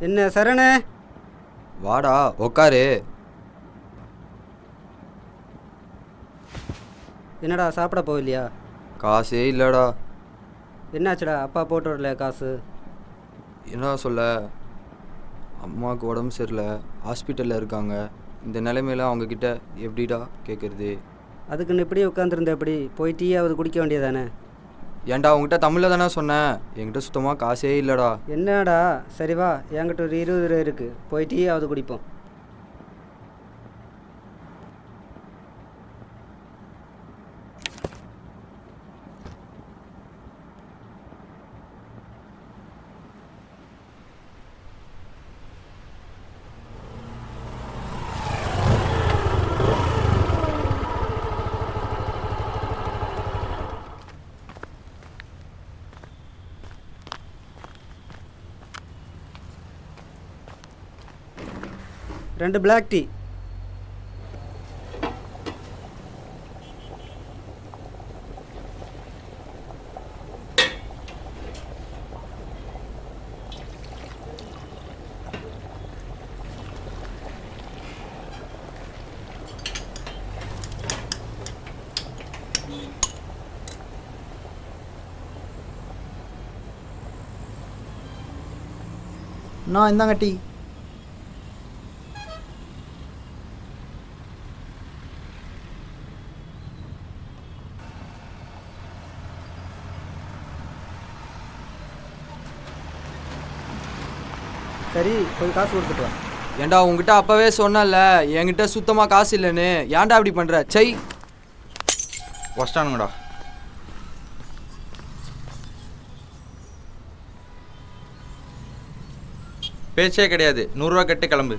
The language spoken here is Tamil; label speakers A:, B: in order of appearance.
A: என்ன சரணே?
B: வாடா உக்காரு.
A: என்னடா சாப்பிட போகலையா?
B: காசே இல்லைடா.
A: என்னாச்சுடா அப்பா போட்டு வரல காசு?
B: என்ன சொல்ல? அம்மாவுக்கு உடம்பு சரியில்லை ஹாஸ்பிட்டலில் இருக்காங்க. இந்த நிலைமையில அவங்கக்கிட்ட எப்படிடா கேட்குறது
A: அதுக்குன்னு இப்படி உட்காந்துருந்த எப்படி? போய் டீயாவது குடிக்க வேண்டியதானே?
B: ஏன்டா உங்ககிட்ட தமிழில் தானே சொன்னேன். என்கிட்ட சுத்தமாக காசே இல்லைடா.
A: என்னடா சரி வா என்கிட்ட ஒரு இருபது ரூபா இருக்குது போய் அது குடிப்போம். ரெண்டு பிளாக் டீ
C: நான் இந்தாங்க டீ
A: சரி போய் காசு கொடுத்துட்டு வா.
B: ஏன்டா உங்ககிட்ட அப்போவே சொன்னல என்கிட்ட சுத்தமாக காசு இல்லைன்னு. ஏன்டா அப்படி பண்ணுற சை
D: வச்சிட்டானுங்கடா பேச்சே கிடையாது. நூறுரூவா கட்டு கிளம்பு.